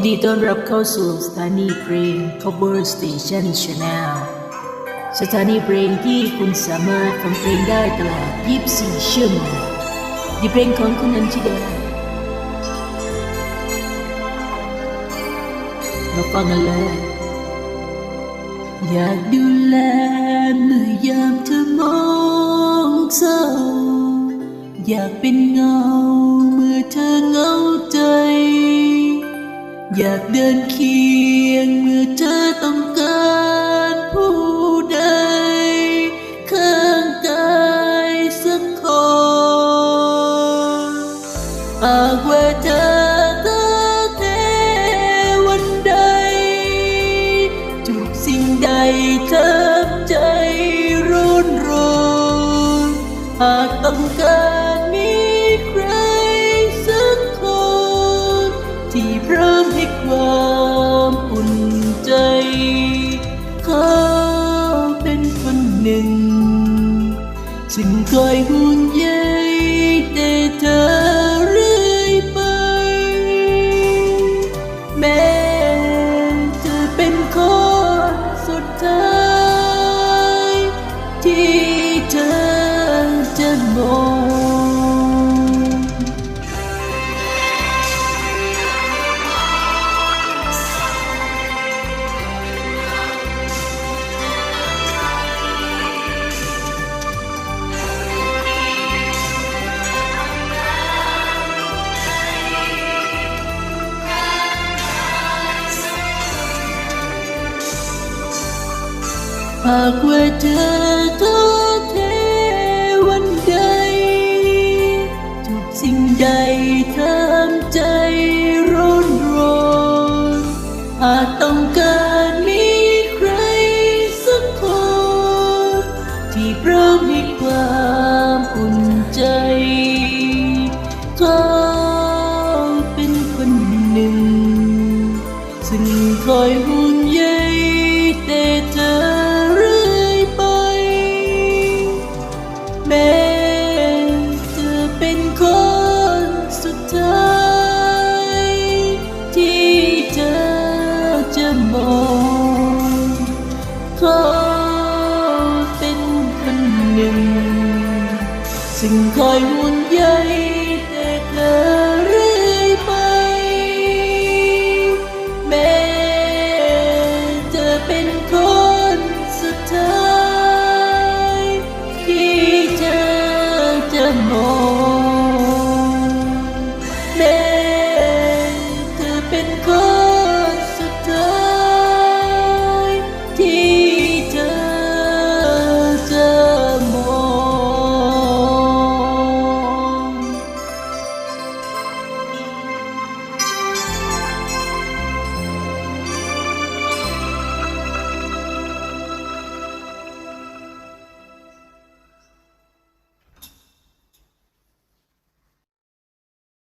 ยินดีต้อนรับเข้าสู่สถานีเพลง Cover Station Channel สถานีเพลงที่คุณสามารถฟังเพลงได้ตลอด 24 ชั่วโมงดีเพลงของคุณนันชิดามาฟังกันเลยอยากดูแลเมื่อยามเธอมองเศร้า อยากเป็นเงา อยากเดินเคียงเมื่อเธอต้องการผู้ใด ข้างกายสักคนหากว่าเธอต้อเทวันใดทุกสิ่งใดเธอใจรุนรนหากต้องการ หนึ่งซึ่งคอยห่วงใยแต่เธอเรื่อยไป แม้เธอเป็นคนสุดท้าย ที่เธอจะมอง หากว่าเธอท้อแท้วันใด ทุกสิ่งใดทำใจร้อนรนหากต้องการมีใครสักคน ที่พร้อมให้ความอุ่นใจเขาเป็นคนหนึ่ง ซึ่งคอยห่วง หนึ่ง สิ่งคอยวุ่นใยแต่เธอรื่ไป แมเธอเป็นคนสุดท้าย ที่เธอจอ